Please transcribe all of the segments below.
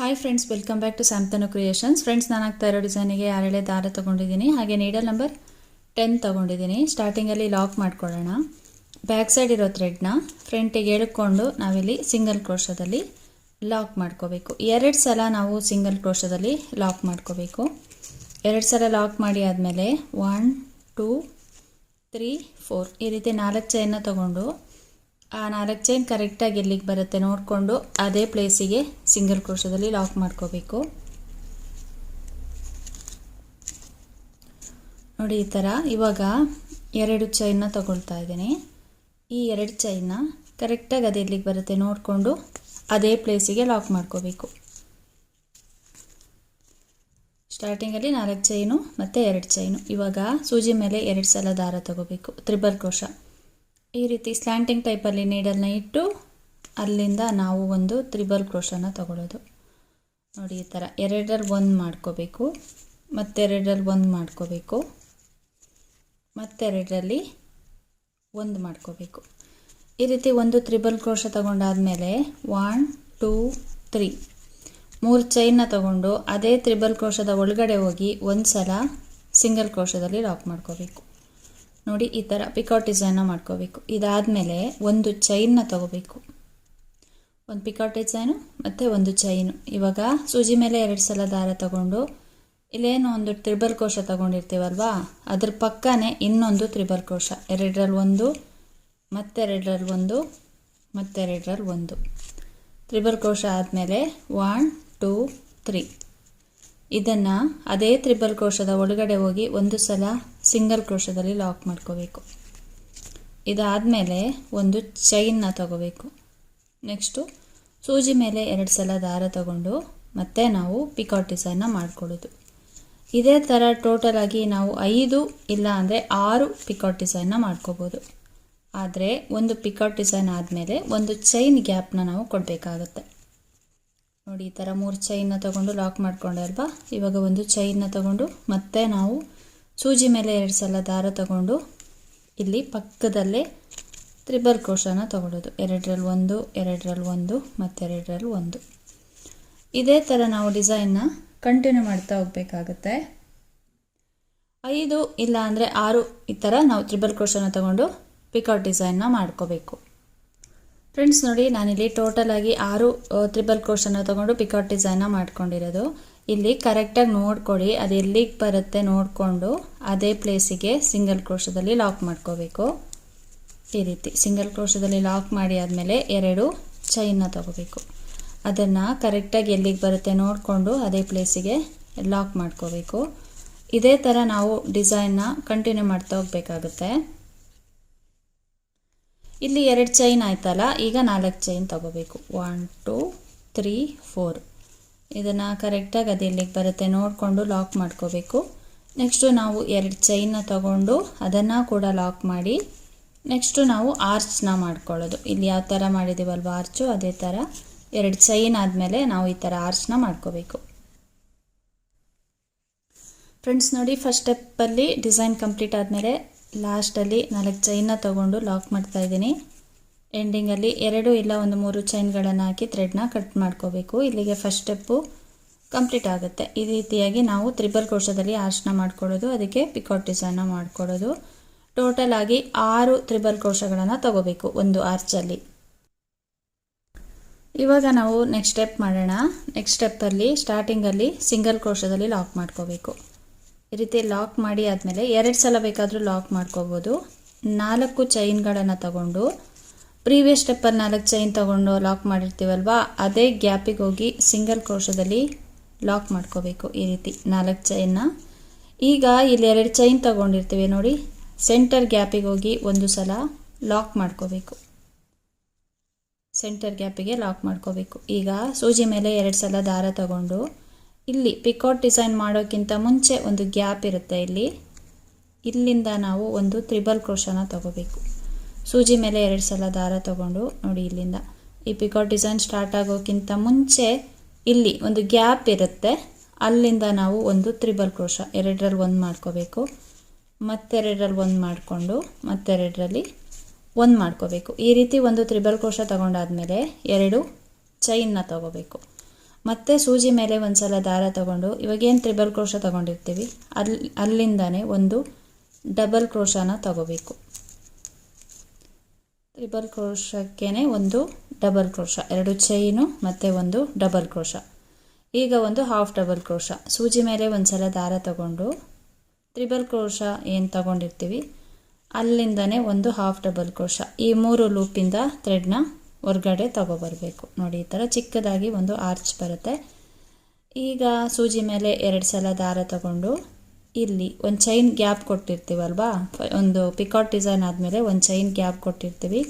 Hi friends welcome back to Samtanu creations friends ನಾನು ಆಗ್ತಾ ಇರೋ ಡಿಸೈನಿಗೆ ಆರೇಳೆ ದಾರ ತೊಗೊಂಡಿದ್ದೀನಿ. ಹಾಗೆ ನೀಡಲ್ ನಂಬರ್ ಟೆನ್ ತೊಗೊಂಡಿದ್ದೀನಿ. ಸ್ಟಾರ್ಟಿಂಗಲ್ಲಿ ಲಾಕ್ ಮಾಡ್ಕೊಳ್ಳೋಣ. ಬ್ಯಾಕ್ ಸೈಡ್ ಇರೋ ಥ್ರೆಡ್ನ ಫ್ರಂಟಿಗೆ ಎಳ್ಕೊಂಡು ನಾವಿಲ್ಲಿ ಸಿಂಗಲ್ ಕ್ರೋಶದಲ್ಲಿ ಲಾಕ್ ಮಾಡ್ಕೋಬೇಕು. ಎರಡು ಸಲ ನಾವು ಸಿಂಗಲ್ ಕ್ರೋಶದಲ್ಲಿ ಲಾಕ್ ಮಾಡ್ಕೋಬೇಕು. ಎರಡು ಸಲ ಲಾಕ್ ಮಾಡಿ ಆದಮೇಲೆ ಒನ್ ಟೂ ತ್ರೀ ಫೋರ್ ಈ ರೀತಿ ನಾಲ್ಕು ಚೈನ ತಗೊಂಡು ಆ ನಾಲ್ಕು ಚೈನ್ ಕರೆಕ್ಟಾಗಿ ಎಲ್ಲಿಗೆ ಬರುತ್ತೆ ನೋಡಿಕೊಂಡು ಅದೇ ಪ್ಲೇಸಿಗೆ ಸಿಂಗಲ್ ಕ್ರೋಶದಲ್ಲಿ ಲಾಕ್ ಮಾಡ್ಕೋಬೇಕು. ನೋಡಿ ಈ ಥರ ಇವಾಗ ಎರಡು ಚೈನ್ನ ತಗೊಳ್ತಾ ಇದ್ದೀನಿ. ಈ ಎರಡು ಚೈನ್ನ ಕರೆಕ್ಟಾಗಿ ಅದು ಎಲ್ಲಿಗೆ ಬರುತ್ತೆ ನೋಡಿಕೊಂಡು ಅದೇ ಪ್ಲೇಸಿಗೆ ಲಾಕ್ ಮಾಡ್ಕೋಬೇಕು. ಸ್ಟಾರ್ಟಿಂಗಲ್ಲಿ ನಾಲ್ಕು ಚೈನು ಮತ್ತು ಎರಡು ಚೈನು ಇವಾಗ ಸೂಜಿ ಮೇಲೆ ಎರಡು ಸಲ ದಾರ ತಗೋಬೇಕು. ತ್ರಿಬಲ್ ಕ್ರೋಶ ಈ ರೀತಿ ಸ್ಲ್ಯಾಂಟಿಂಗ್ ಟೈಪಲ್ಲಿ ನೀಡಲ್ನ ಇಟ್ಟು ಅಲ್ಲಿಂದ ನಾವು ಒಂದು ತ್ರಿಬಲ್ ಕ್ರೋಶನ ತಗೊಳ್ಳೋದು. ನೋಡಿ ಈ ಥರ ಎರಡರಲ್ಲಿ ಒಂದು ಮಾಡ್ಕೋಬೇಕು, ಮತ್ತೆರಡರಲ್ಲಿ ಒಂದು ಮಾಡ್ಕೋಬೇಕು, ಮತ್ತೆರಡರಲ್ಲಿ ಒಂದು ಮಾಡ್ಕೋಬೇಕು. ಈ ರೀತಿ ಒಂದು ತ್ರಿಬಲ್ ಕ್ರೋಶ ತಗೊಂಡಾದಮೇಲೆ ಒನ್ ಟೂ ತ್ರೀ ಮೂರು ಚೈನ್ನ ತಗೊಂಡು ಅದೇ ತ್ರಿಬಲ್ ಕ್ರೋಶದ ಒಳಗಡೆ ಹೋಗಿ ಒಂದು ಸಲ ಸಿಂಗಲ್ ಕ್ರೋಶದಲ್ಲಿ ಲಾಕ್ ಮಾಡ್ಕೋಬೇಕು. ನೋಡಿ, ಈ ಥರ ಪಿಕಾಟ್ ಡಿಸೈನ್ನ ಮಾಡ್ಕೋಬೇಕು. ಇದಾದಮೇಲೆ ಒಂದು ಚೈನ್ನ ತಗೋಬೇಕು. ಒಂದು ಪಿಕಾಟ್ ಡಿಸೈನು ಮತ್ತು ಒಂದು ಚೈನು ಇವಾಗ ಸೂಜಿ ಮೇಲೆ ಎರಡು ಸಲ ದಾರ ತಗೊಂಡು, ಇಲ್ಲೇನು ಒಂದು ತ್ರಿಬಲ್ ಕೋಶ ತಗೊಂಡಿರ್ತೀವಲ್ವಾ? ಅದ್ರ ಪಕ್ಕನೇ ಇನ್ನೊಂದು ತ್ರಿಬಲ್ ಕೋಶ. ಎರಡರಲ್ಲಿ ಒಂದು ಮತ್ತೆರಡರಲ್ಲಿ ಒಂದು ಮತ್ತೆರಡರಲ್ಲಿ ಒಂದು. ತ್ರಿಬಲ್ ಕೋಶ ಆದಮೇಲೆ ಒನ್ ಟೂ ತ್ರೀ ಇದನ್ನು ಅದೇ ತ್ರಿಬಲ್ ಕೋಶದ ಒಳಗಡೆ ಹೋಗಿ ಒಂದು ಸಲ ಸಿಂಗಲ್ ಕ್ರೋಶದಲ್ಲಿ ಲಾಕ್ ಮಾಡ್ಕೋಬೇಕು. ಇದಾದಮೇಲೆ ಒಂದು ಚೈನ್ನ ತಗೋಬೇಕು. ನೆಕ್ಸ್ಟು ಸೂಜಿ ಮೇಲೆ ಎರಡು ಸಲ ದಾರ ತಗೊಂಡು ಮತ್ತೆ ನಾವು ಪಿಕಾಟ್ ಡಿಸೈನ್ನ ಮಾಡ್ಕೊಳ್ಳೋದು. ಇದೇ ಥರ ಟೋಟಲಾಗಿ ನಾವು ಐದು ಇಲ್ಲ ಅಂದರೆ ಆರು ಪಿಕಾಟ್ ಡಿಸೈನ್ನ ಮಾಡ್ಕೋಬೋದು. ಆದರೆ ಒಂದು ಪಿಕಾಟ್ ಡಿಸೈನ್ ಆದಮೇಲೆ ಒಂದು ಚೈನ್ ಗ್ಯಾಪ್ನ ನಾವು ಕೊಡಬೇಕಾಗತ್ತೆ. ನೋಡಿ, ಈ ಥರ ಮೂರು ಚೈನ್ನ ತಗೊಂಡು ಲಾಕ್ ಮಾಡ್ಕೊಂಡೆ ಅಲ್ವಾ? ಇವಾಗ ಒಂದು ಚೈನ್ನ ತಗೊಂಡು ಮತ್ತೆ ನಾವು ಸೂಜಿ ಮೇಲೆ ಎರಡು ಸಲ ದಾರ ತಗೊಂಡು ಇಲ್ಲಿ ಪಕ್ಕದಲ್ಲೇ ತ್ರಿಬಲ್ ಕೋಶನ ತಗೊಳ್ಳೋದು. ಎರಡರಲ್ಲಿ ಒಂದು ಎರಡರಲ್ಲಿ ಒಂದು ಮತ್ತೆರಡರಲ್ಲಿ ಒಂದು. ಇದೇ ಥರ ನಾವು ಡಿಸೈನ್ನ ಕಂಟಿನ್ಯೂ ಮಾಡ್ತಾ ಹೋಗಬೇಕಾಗತ್ತೆ. ಐದು ಇಲ್ಲ ಅಂದರೆ ಆರು ಈ ಥರ ನಾವು ತ್ರಿಬಲ್ ಕ್ರೋಶನ ತಗೊಂಡು ಪಿಕೌಟ್ ಡಿಸೈನ್ನ ಮಾಡ್ಕೋಬೇಕು. ಫ್ರೆಂಡ್ಸ್ ನೋಡಿ, ನಾನಿಲ್ಲಿ ಟೋಟಲ್ ಆಗಿ ಆರು ತ್ರಿಬಲ್ ಕ್ರೋಶನ ತಗೊಂಡು ಪಿಕೌಟ್ ಡಿಸೈನ್ನ ಮಾಡ್ಕೊಂಡಿರೋದು. ಇಲ್ಲಿ ಕರೆಕ್ಟಾಗಿ ನೋಡ್ಕೊಳ್ಳಿ ಅದು ಎಲ್ಲಿಗೆ ಬರುತ್ತೆ ನೋಡಿಕೊಂಡು ಅದೇ ಪ್ಲೇಸಿಗೆ ಸಿಂಗಲ್ ಕ್ರೋಶದಲ್ಲಿ ಲಾಕ್ ಮಾಡ್ಕೋಬೇಕು. ಈ ರೀತಿ ಸಿಂಗಲ್ ಕ್ರೋಶದಲ್ಲಿ ಲಾಕ್ ಮಾಡಿ ಆದಮೇಲೆ ಎರಡು ಚೈನ್ನ ತಗೋಬೇಕು. ಅದನ್ನು ಕರೆಕ್ಟಾಗಿ ಎಲ್ಲಿಗೆ ಬರುತ್ತೆ ನೋಡಿಕೊಂಡು ಅದೇ ಪ್ಲೇಸಿಗೆ ಲಾಕ್ ಮಾಡ್ಕೋಬೇಕು. ಇದೇ ಥರ ನಾವು ಡಿಸೈನ್ನ ಕಂಟಿನ್ಯೂ ಮಾಡ್ತಾ ಹೋಗಬೇಕಾಗುತ್ತೆ. ಇಲ್ಲಿ ಎರಡು ಚೈನ್ ಆಯ್ತಲ್ಲ, ಈಗ ನಾಲ್ಕು ಚೈನ್ ತಗೋಬೇಕು. ಒನ್ ಟೂ ತ್ರೀ ಫೋರ್ ಇದನ್ನು ಕರೆಕ್ಟಾಗಿ ಅದು ಎಲ್ಲಿಗೆ ಬರುತ್ತೆ. ನೋಡಿಕೊಂಡು ಲಾಕ್ ಮಾಡ್ಕೋಬೇಕು. ನೆಕ್ಸ್ಟು ನಾವು ಎರಡು ಚೈನ್ನ ತಗೊಂಡು ಅದನ್ನು ಕೂಡ ಲಾಕ್ ಮಾಡಿ ನೆಕ್ಸ್ಟು ನಾವು ಆರ್ಚ್ನ ಮಾಡ್ಕೊಳ್ಳೋದು. ಇಲ್ಲಿ ಯಾವ ಥರ ಮಾಡಿದ್ದೀವಲ್ವ ಆರ್ಚು ಅದೇ ಥರ ಎರಡು ಚೈನ್ ಆದಮೇಲೆ ನಾವು ಈ ಥರ ಆರ್ಚ್ನ ಮಾಡ್ಕೋಬೇಕು. ಫ್ರೆಂಡ್ಸ್ ನೋಡಿ ಫಸ್ಟ್ ಸ್ಟೆಪ್ಪಲ್ಲಿ ಡಿಸೈನ್ ಕಂಪ್ಲೀಟ್ ಆದಮೇಲೆ ಲಾಸ್ಟಲ್ಲಿ ನಾಲ್ಕು ಚೈನ್ನ ತೊಗೊಂಡು ಲಾಕ್ ಮಾಡ್ತಾ ಇದ್ದೀನಿ. ಎಂಡಿಂಗಲ್ಲಿ ಎರಡು ಇಲ್ಲ ಒಂದು ಮೂರು ಚೈನ್ಗಳನ್ನು ಹಾಕಿ ಥ್ರೆಡ್ನ ಕಟ್ ಮಾಡ್ಕೋಬೇಕು. ಇಲ್ಲಿಗೆ ಫಸ್ಟ್ ಸ್ಟೆಪ್ಪು ಕಂಪ್ಲೀಟ್ ಆಗುತ್ತೆ. ಈ ರೀತಿಯಾಗಿ ನಾವು ತ್ರಿಬಲ್ ಕೋಶದಲ್ಲಿ ಆರ್ಶನ ಮಾಡ್ಕೊಳ್ಳೋದು, ಅದಕ್ಕೆ ಪಿಕಾಟ್ ಡಿಸೈನ್ನ ಮಾಡ್ಕೊಳ್ಳೋದು. ಟೋಟಲ್ ಆಗಿ ಆರು ತ್ರಿಬಲ್ ಕೋಶಗಳನ್ನು ತಗೋಬೇಕು ಒಂದು ಆರ್ಚಲ್ಲಿ ಇವಾಗ ನಾವು ನೆಕ್ಸ್ಟ್ ಸ್ಟೆಪ್ ಮಾಡೋಣ. ನೆಕ್ಸ್ಟ್ ಸ್ಟೆಪ್ಪಲ್ಲಿ ಸ್ಟಾರ್ಟಿಂಗಲ್ಲಿ ಸಿಂಗಲ್ ಕ್ರೋಶದಲ್ಲಿ ಲಾಕ್ ಮಾಡ್ಕೋಬೇಕು. ಈ ರೀತಿ ಲಾಕ್ ಮಾಡಿ ಆದಮೇಲೆ ಎರಡು ಸಲ ಬೇಕಾದರೂ ಲಾಕ್ ಮಾಡ್ಕೋಬೋದು. ನಾಲ್ಕು ಚೈನ್ಗಳನ್ನು ತಗೊಂಡು ಪ್ರೀವಿಯಸ್ ಸ್ಟೆಪ್ಪಲ್ಲಿ ನಾಲ್ಕು ಚೈನ್ ತೊಗೊಂಡು ಲಾಕ್ ಮಾಡಿರ್ತೀವಲ್ವಾ, ಅದೇ ಗ್ಯಾಪಿಗೆ ಹೋಗಿ ಸಿಂಗಲ್ ಕ್ರೋಶದಲ್ಲಿ ಲಾಕ್ ಮಾಡ್ಕೋಬೇಕು ಈ ರೀತಿ ನಾಲ್ಕು ಚೈನ್ನ. ಈಗ ಇಲ್ಲಿ ಎರಡು ಚೈನ್ ತಗೊಂಡಿರ್ತೀವಿ ನೋಡಿ, ಸೆಂಟರ್ ಗ್ಯಾಪಿಗೆ ಹೋಗಿ ಒಂದು ಸಲ ಲಾಕ್ ಮಾಡ್ಕೋಬೇಕು. ಸೆಂಟರ್ ಗ್ಯಾಪಿಗೆ ಲಾಕ್ ಮಾಡ್ಕೋಬೇಕು. ಈಗ ಸೂಜಿ ಮೇಲೆ ಎರಡು ಸಲ ದಾರ ತಗೊಂಡು ಇಲ್ಲಿ ಪಿಕಾಟ್ ಡಿಸೈನ್ ಮಾಡೋಕ್ಕಿಂತ ಮುಂಚೆ ಒಂದು ಗ್ಯಾಪ್ ಇರುತ್ತೆ ಇಲ್ಲಿ. ಇಲ್ಲಿಂದ ನಾವು ಒಂದು ತ್ರಿಬಲ್ ಕ್ರೋಶನ ತಗೋಬೇಕು. ಸೂಜಿ ಮೇಲೆ ಎರಡು ಸಲ ದಾರ ತಗೊಂಡು ನೋಡಿ ಇಲ್ಲಿಂದ. ಈ ಪಿಕಾಟ್ ಡಿಸೈನ್ ಸ್ಟಾರ್ಟ್ ಆಗೋಕ್ಕಿಂತ ಮುಂಚೆ ಇಲ್ಲಿ ಒಂದು ಗ್ಯಾಪ್ ಇರುತ್ತೆ. ಅಲ್ಲಿಂದ ನಾವು ಒಂದು ತ್ರಿಬಲ್ ಕ್ರೋಶ, ಎರಡರಲ್ಲಿ ಒಂದು ಮಾಡ್ಕೋಬೇಕು, ಮತ್ತೆರಡರಲ್ಲಿ ಒಂದು ಮಾಡಿಕೊಂಡು ಮತ್ತೆರಡರಲ್ಲಿ ಒಂದು ಮಾಡ್ಕೋಬೇಕು. ಈ ರೀತಿ ಒಂದು ತ್ರಿಬಲ್ ಕ್ರೋಶ ತಗೊಂಡಾದ್ಮೇಲೆ ಎರಡು ಚೈನ್ನ ತಗೋಬೇಕು. ಮತ್ತೆ ಸೂಜಿ ಮೇಲೆ ಒಂದು ಸಲ ದಾರ ತಗೊಂಡು ಇವಾಗೇನು ತ್ರಿಬಲ್ ಕ್ರೋಶ ತಗೊಂಡಿರ್ತೀವಿ? ಅಲ್ಲಿ ಅಲ್ಲಿಂದಾನೆ ಒಂದು ಡಬಲ್ ಕ್ರೋಶನ ತಗೋಬೇಕು. ತ್ರಿಬಲ್ ಕ್ರೋಶಕ್ಕೇ ಒಂದು ಡಬಲ್ ಕ್ರೋಶ ಎರಡು ಚೈನು ಮತ್ತು ಒಂದು ಡಬಲ್ ಕ್ರೋಶ ಈಗ ಒಂದು ಹಾಫ್ ಡಬಲ್ ಕ್ರೋಶ ಸೂಜಿ ಮೇಲೆ ಒಂದು ಸಲ ದಾರ ತಗೊಂಡು ತ್ರಿಬಲ್ ಕ್ರೋಶ ಏನು ತಗೊಂಡಿರ್ತೀವಿ? ಅಲ್ಲಿಂದನೇ ಒಂದು ಹಾಫ್ ಡಬಲ್ ಕ್ರೋಶ ಈ ಮೂರು ಲೂಪಿಂದ ಥ್ರೆಡ್ನ ಹೊರ್ಗಡೆ ತಗೊಬರಬೇಕು. ನೋಡಿ, ಈ ಥರ ಚಿಕ್ಕದಾಗಿ ಒಂದು ಆರ್ಚ್ ಬರುತ್ತೆ. ಈಗ ಸೂಜಿ ಮೇಲೆ ಎರಡು ಸಲ ದಾರ ತಗೊಂಡು ಇಲ್ಲಿ ಒಂದು ಚೈನ್ ಗ್ಯಾಪ್ ಕೊಟ್ಟಿರ್ತೀವಲ್ವಾ? ಒಂದು ಪಿಕಾಟ್ ಡಿಸೈನ್ ಆದಮೇಲೆ ಒಂದು ಚೈನ್ ಗ್ಯಾಪ್ ಕೊಟ್ಟಿರ್ತೀವಿ.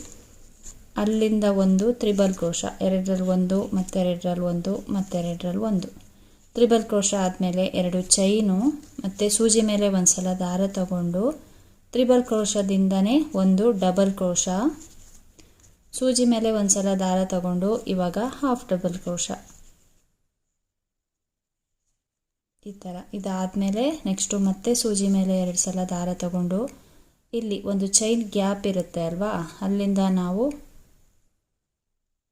ಅಲ್ಲಿಂದ ಒಂದು ತ್ರಿಬಲ್ ಕ್ರೋಶ, ಎರಡರಲ್ಲಿ ಒಂದು ಮತ್ತೆರಡರಲ್ಲಿ ಒಂದು ಮತ್ತೆರಡರಲ್ಲಿ ಒಂದು. ತ್ರಿಬಲ್ ಕ್ರೋಶ ಆದಮೇಲೆ ಎರಡು ಚೈನು ಮತ್ತು ಸೂಜಿ ಮೇಲೆ ಒಂದು ಸಲ ದಾರ ತಗೊಂಡು ತ್ರಿಬಲ್ ಕ್ರೋಶದಿಂದನೇ ಒಂದು ಡಬಲ್ ಕ್ರೋಶ, ಸೂಜಿ ಮೇಲೆ ಒಂದು ಸಲ ದಾರ ತಗೊಂಡು ಇವಾಗ ಹಾಫ್ ಡಬಲ್ ಕ್ರೋಶ. ಈ ಥರ ಇದಾದಮೇಲೆ ನೆಕ್ಸ್ಟು ಮತ್ತೆ ಸೂಜಿ ಮೇಲೆ ಎರಡು ಸಲ ದಾರ ತಗೊಂಡು ಇಲ್ಲಿ ಒಂದು ಚೈನ್ ಗ್ಯಾಪ್ ಇರುತ್ತೆ ಅಲ್ವಾ? ಅಲ್ಲಿಂದ ನಾವು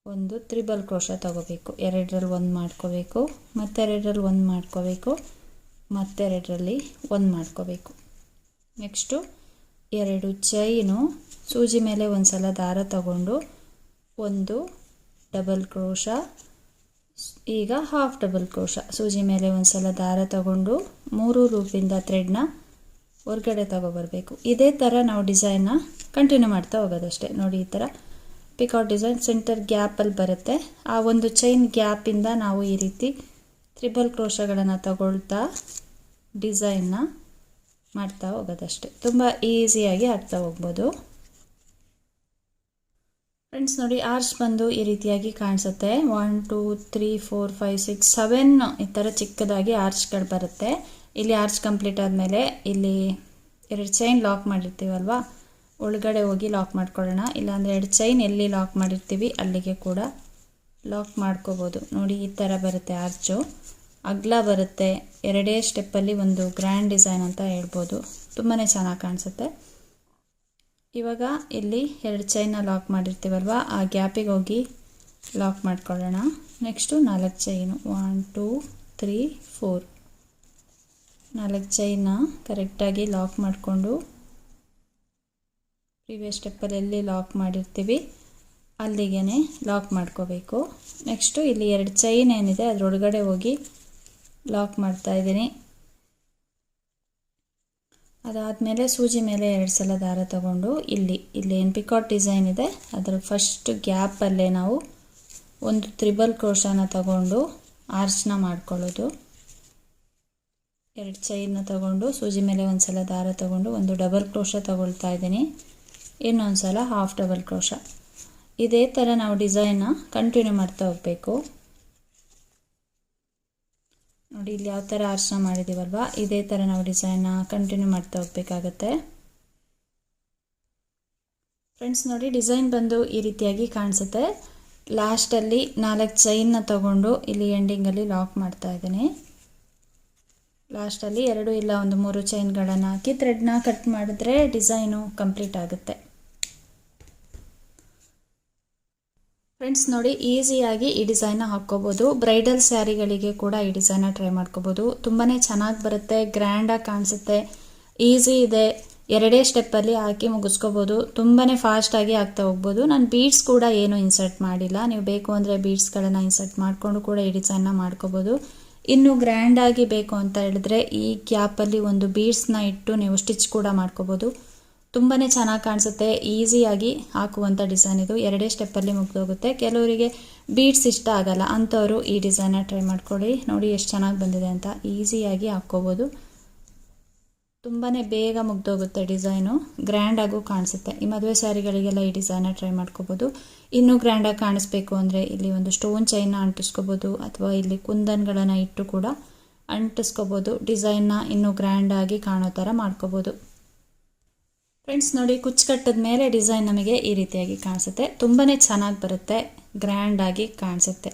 ಒಂದು ತ್ರಿಬಲ್ ಕ್ರೋಶ ತಗೋಬೇಕು. ಎರಡರಲ್ಲಿ ಒಂದು ಮಾಡ್ಕೋಬೇಕು, ಮತ್ತೆರಡರಲ್ಲಿ ಒಂದು ಮಾಡ್ಕೋಬೇಕು, ಮತ್ತೆರಡರಲ್ಲಿ ಒಂದು ಮಾಡ್ಕೋಬೇಕು. ನೆಕ್ಸ್ಟು ಎರಡು ಚೈನು ಸೂಜಿ ಮೇಲೆ ಒಂದು ಸಲ ದಾರ ತಗೊಂಡು ಒಂದು ಡಬಲ್ ಕ್ರೋಶ ಈಗ ಹಾಫ್ ಡಬಲ್ ಕ್ರೋಶ ಸೂಜಿ ಮೇಲೆ ಒಂದು ಸಲ ದಾರ ತಗೊಂಡು ಮೂರು ರೂಪಿಂದ ಥ್ರೆಡ್ನ ಹೊರ್ಗಡೆ ತಗೊಬರ್ಬೇಕು. ಇದೇ ಥರ ನಾವು ಡಿಸೈನ್ನ ಕಂಟಿನ್ಯೂ ಮಾಡ್ತಾ ಹೋಗೋದಷ್ಟೇ. ನೋಡಿ ಈ ಥರ ಪಿಕೌಟ್ ಡಿಸೈನ್ ಸೆಂಟರ್ ಗ್ಯಾಪಲ್ಲಿ ಬರುತ್ತೆ. ಆ ಒಂದು ಚೈನ್ ಗ್ಯಾಪಿಂದ ನಾವು ಈ ರೀತಿ ತ್ರಿಬಲ್ ಕ್ರೋಶಗಳನ್ನು ತಗೊಳ್ತಾ ಡಿಸೈನ್ನ ಮಾಡ್ತಾ ಹೋಗೋದಷ್ಟೇ. ತುಂಬ ಈಸಿಯಾಗಿ ಆಗ್ತಾ ಹೋಗ್ಬೋದು. ಫ್ರೆಂಡ್ಸ್ ನೋಡಿ ಆರ್ಚ್ ಬಂದು ಈ ರೀತಿಯಾಗಿ ಕಾಣಿಸುತ್ತೆ. One two three four five six seven ಈ ಥರ ಚಿಕ್ಕದಾಗಿ ಆರ್ಚ್ಗಳು ಬರುತ್ತೆ. ಇಲ್ಲಿ ಆರ್ಚ್ ಕಂಪ್ಲೀಟ್ ಆದಮೇಲೆ ಇಲ್ಲಿ ಎರಡು ಚೈನ್ ಲಾಕ್ ಮಾಡಿರ್ತೀವಲ್ವ? ಒಳಗಡೆ ಹೋಗಿ ಲಾಕ್ ಮಾಡ್ಕೊಳ್ಳೋಣ. ಇಲ್ಲಾಂದರೆ ಎರಡು ಚೈನ್ ಎಲ್ಲಿ ಲಾಕ್ ಮಾಡಿರ್ತೀವಿ, ಅಲ್ಲಿಗೆ ಕೂಡ ಲಾಕ್ ಮಾಡ್ಕೋಬೋದು. ನೋಡಿ, ಈ ಥರ ಬರುತ್ತೆ ಆರ್ಚು ಅಗ್ಲ ಬರುತ್ತೆ. ಎರಡೇ ಸ್ಟೆಪ್ಪಲ್ಲಿ ಒಂದು ಗ್ರ್ಯಾಂಡ್ ಡಿಸೈನ್ ಅಂತ ಹೇಳ್ಬೋದು. ತುಂಬಾ ಚೆನ್ನಾಗಿ ಕಾಣಿಸುತ್ತೆ. ಇವಾಗ ಇಲ್ಲಿ ಎರಡು ಚೈನ ಲಾಕ್ ಮಾಡಿರ್ತೀವಲ್ವ, ಆ ಗ್ಯಾಪಿಗೆ ಹೋಗಿ ಲಾಕ್ ಮಾಡ್ಕೊಳ್ಳೋಣ. ನೆಕ್ಸ್ಟು ನಾಲ್ಕು chain one two three four ನಾಲ್ಕು ಚೈನ ಕರೆಕ್ಟಾಗಿ ಲಾಕ್ ಮಾಡಿಕೊಂಡು ಪ್ರೀವಿಯಸ್ ಸ್ಟೆಪ್ಪಲ್ಲಿ ಎಲ್ಲಿ ಲಾಕ್ ಮಾಡಿರ್ತೀವಿ ಅಲ್ಲಿಗೆ ಲಾಕ್ ಮಾಡ್ಕೋಬೇಕು. ನೆಕ್ಸ್ಟು ಇಲ್ಲಿ ಎರಡು ಚೈನ್ ಏನಿದೆ, ಅದರೊಳಗಡೆ ಹೋಗಿ ಲಾಕ್ ಮಾಡ್ತಾ ಇದ್ದೀನಿ. ಅದಾದಮೇಲೆ ಸೂಜಿ ಮೇಲೆ ಎರಡು ಸಲ ದಾರ ತಗೊಂಡು ಇಲ್ಲಿ ಇಲ್ಲಿ ಏನು ಪಿಕಾಟ್ ಡಿಸೈನ್ ಇದೆ, ಅದರ ಫಸ್ಟ್ ಗ್ಯಾಪಲ್ಲೇ ನಾವು ಒಂದು ತ್ರಿಬಲ್ ಕ್ರೋಶನ ತಗೊಂಡು ಆರ್ಚ್ನ ಮಾಡ್ಕೊಳ್ಳೋದು. ಎರಡು ಚೈನ್ನ ತಗೊಂಡು ಸೂಜಿ ಮೇಲೆ ಒಂದು ಸಲ ದಾರ ತಗೊಂಡು ಒಂದು ಡಬಲ್ ಕ್ರೋಶ ತಗೊಳ್ತಾ ಇದ್ದೀನಿ. ಇನ್ನೊಂದು ಸಲ ಹಾಫ್ ಡಬಲ್ ಕ್ರೋಶ. ಇದೇ ಥರ ನಾವು ಡಿಸೈನ್ನ ಕಂಟಿನ್ಯೂ ಮಾಡ್ತಾ ಹೋಗಬೇಕು. ನೋಡಿ ಇಲ್ಲಿ ಯಾವ ಥರ ಅರ್ಶನ ಮಾಡಿದ್ದೀವಲ್ವ ಇದೇ ಥರ ನಾವು ಡಿಸೈನ್ನ ಕಂಟಿನ್ಯೂ ಮಾಡ್ತಾ ಹೋಗ್ಬೇಕಾಗತ್ತೆ. ಫ್ರೆಂಡ್ಸ್ ನೋಡಿ ಡಿಸೈನ್ ಬಂದು ಈ ರೀತಿಯಾಗಿ ಕಾಣಿಸುತ್ತೆ. ಲಾಸ್ಟಲ್ಲಿ ನಾಲ್ಕು ಚೈನ್ನ ತಗೊಂಡು ಇಲ್ಲಿ ಎಂಡಿಂಗಲ್ಲಿ ಲಾಕ್ ಮಾಡ್ತಾ ಇದ್ದೀನಿ. ಲಾಸ್ಟಲ್ಲಿ ಎರಡು ಇಲ್ಲ ಒಂದು ಮೂರು ಚೈನ್ಗಳನ್ನು ಹಾಕಿ ಥ್ರೆಡ್ನ ಕಟ್ ಮಾಡಿದ್ರೆ ಡಿಸೈನು ಕಂಪ್ಲೀಟ್ ಆಗುತ್ತೆ. ಫ್ರೆಂಡ್ಸ್ ನೋಡಿ ಈಸಿಯಾಗಿ ಈ ಡಿಸೈನ್ನ ಹಾಕ್ಕೋಬೋದು. ಬ್ರೈಡಲ್ ಸ್ಯಾರಿಗಳಿಗೆ ಕೂಡ ಈ ಡಿಸೈನ್ನ ಟ್ರೈ ಮಾಡ್ಕೋಬೋದು. ತುಂಬಾ ಚೆನ್ನಾಗಿ ಬರುತ್ತೆ ಗ್ರ್ಯಾಂಡಾಗಿ ಕಾಣಿಸುತ್ತೆ ಈಸಿ ಇದೆ. ಎರಡೇ ಸ್ಟೆಪ್ಪಲ್ಲಿ ಹಾಕಿ ಮುಗಿಸ್ಕೋಬೋದು. ತುಂಬಾ ಫಾಸ್ಟಾಗಿ ಆಗ್ತಾ ಹೋಗ್ಬೋದು. ನಾನು ಬೀಡ್ಸ್ ಕೂಡ ಏನು ಇನ್ಸರ್ಟ್ ಮಾಡಿಲ್ಲ. ನೀವು ಬೇಕು ಅಂದರೆ ಬೀಡ್ಸ್ಗಳನ್ನು ಇನ್ಸರ್ಟ್ ಮಾಡಿಕೊಂಡು ಕೂಡ ಈ ಡಿಸೈನ್ನ ಮಾಡ್ಕೋಬೋದು. ಇನ್ನು ಗ್ರ್ಯಾಂಡಾಗಿ ಬೇಕು ಅಂತ ಹೇಳಿದ್ರೆ ಈ ಕ್ಯಾಪಲ್ಲಿ ಒಂದು ಬೀಡ್ಸ್ನ ಇಟ್ಟು ನೀವು ಸ್ಟಿಚ್ ಕೂಡ ಮಾಡ್ಕೋಬೋದು. ತುಂಬಾ ಚೆನ್ನಾಗಿ ಕಾಣಿಸುತ್ತೆ, ಈಸಿಯಾಗಿ ಹಾಕುವಂಥ ಡಿಸೈನ್ ಇದು. ಎರಡೇ ಸ್ಟೆಪ್ಪಲ್ಲಿ ಮುಗಿದೋಗುತ್ತೆ. ಕೆಲವರಿಗೆ ಬೀಡ್ಸ್ ಇಷ್ಟ ಆಗಲ್ಲ, ಅಂಥವರು ಈ ಡಿಸೈನ್ನ ಟ್ರೈ ಮಾಡ್ಕೊಳ್ಳಿ. ನೋಡಿ ಎಷ್ಟು ಚೆನ್ನಾಗಿ ಬಂದಿದೆ ಅಂತ. ಈಸಿಯಾಗಿ ಹಾಕ್ಕೋಬೋದು. ತುಂಬಾ ಬೇಗ ಮುಗ್ದೋಗುತ್ತೆ ಡಿಸೈನು. ಗ್ರ್ಯಾಂಡಾಗೂ ಕಾಣಿಸುತ್ತೆ. ಈ ಮದುವೆ ಸ್ಯಾರಿಗಳಿಗೆಲ್ಲ ಈ ಡಿಸೈನ ಟ್ರೈ ಮಾಡ್ಕೋಬೋದು. ಇನ್ನೂ ಗ್ರ್ಯಾಂಡಾಗಿ ಕಾಣಿಸ್ಬೇಕು ಅಂದರೆ ಇಲ್ಲಿ ಒಂದು ಸ್ಟೋನ್ ಚೈನ್ನ ಅಂಟಿಸ್ಕೋಬೋದು, ಅಥವಾ ಇಲ್ಲಿ ಕುಂದನ್ಗಳನ್ನು ಇಟ್ಟು ಕೂಡ ಅಂಟಿಸ್ಕೋಬೋದು. ಡಿಸೈನ್ನ ಇನ್ನೂ ಗ್ರ್ಯಾಂಡಾಗಿ ಕಾಣೋ ಥರ ಮಾಡ್ಕೋಬೋದು. ಫ್ರೆಂಡ್ಸ್ ನೋಡಿ, ಕುಚ್ಚು ಕಟ್ಟದ ಮೇಲೆ ಡಿಸೈನ್ ನಮಗೆ ಈ ರೀತಿಯಾಗಿ ಕಾಣಿಸುತ್ತೆ. ತುಂಬಾ ಚೆನ್ನಾಗಿ ಬರುತ್ತೆ ಗ್ರ್ಯಾಂಡಾಗಿ ಕಾಣಿಸುತ್ತೆ.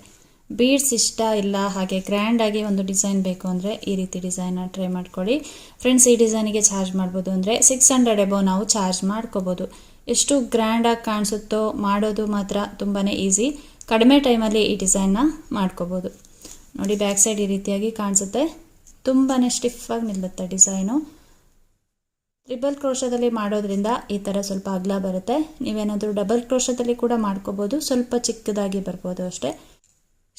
ಬೀಡ್ಸ್ ಇಷ್ಟ ಇಲ್ಲ ಹಾಗೆ ಗ್ರ್ಯಾಂಡಾಗಿ ಒಂದು ಡಿಸೈನ್ ಬೇಕು ಅಂದರೆ ಈ ರೀತಿ ಡಿಸೈನ್ನ ಟ್ರೈ ಮಾಡ್ಕೊಳ್ಳಿ. ಫ್ರೆಂಡ್ಸ್ ಈ ಡಿಸೈನಿಗೆ ಚಾರ್ಜ್ ಮಾಡ್ಬೋದು ಅಂದರೆ ಸಿಕ್ಸ್ ಹಂಡ್ರೆಡ್ ಎಬೋ ನಾವು ಚಾರ್ಜ್ ಮಾಡ್ಕೋಬೋದು. ಎಷ್ಟು ಗ್ರ್ಯಾಂಡಾಗಿ ಕಾಣಿಸುತ್ತೋ ಮಾಡೋದು ಮಾತ್ರ ತುಂಬಾ ಈಸಿ ಕಡಿಮೆ ಟೈಮಲ್ಲಿ ಈ ಡಿಸೈನ್ನ ಮಾಡ್ಕೋಬೋದು. ನೋಡಿ ಬ್ಯಾಕ್ ಸೈಡ್ ಈ ರೀತಿಯಾಗಿ ಕಾಣಿಸುತ್ತೆ. ತುಂಬಾ ಸ್ಟಿಫಾಗಿ ನಿಲ್ಲುತ್ತೆ ಡಿಸೈನು ಟ್ರಿಬಲ್ ಕ್ರೋಶದಲ್ಲಿ ಮಾಡೋದ್ರಿಂದ ಈ ಥರ ಸ್ವಲ್ಪ ಅಗಲ ಬರುತ್ತೆ. ನೀವೇನಾದರೂ ಡಬಲ್ ಕ್ರೋಶದಲ್ಲಿ ಕೂಡ ಮಾಡ್ಕೋಬೋದು. ಸ್ವಲ್ಪ ಚಿಕ್ಕದಾಗಿ ಬರ್ಬೋದು ಅಷ್ಟೇ.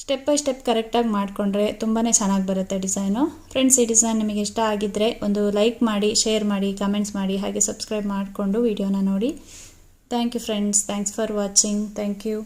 ಸ್ಟೆಪ್ ಬೈ ಸ್ಟೆಪ್ ಕರೆಕ್ಟಾಗಿ ಮಾಡಿಕೊಂಡ್ರೆ ತುಂಬಾ ಚೆನ್ನಾಗಿ ಬರುತ್ತೆ ಡಿಸೈನು. ಫ್ರೆಂಡ್ಸ್, ಈ ಡಿಸೈನ್ ನಿಮಗೆ ಇಷ್ಟ ಆಗಿದ್ದರೆ ಒಂದು ಲೈಕ್ ಮಾಡಿ, ಶೇರ್ ಮಾಡಿ, ಕಮೆಂಟ್ಸ್ ಮಾಡಿ, ಹಾಗೆ ಸಬ್ಸ್ಕ್ರೈಬ್ ಮಾಡಿಕೊಂಡು ವಿಡಿಯೋನ ನೋಡಿ. Thank you friends. Thanks for watching. Thank you.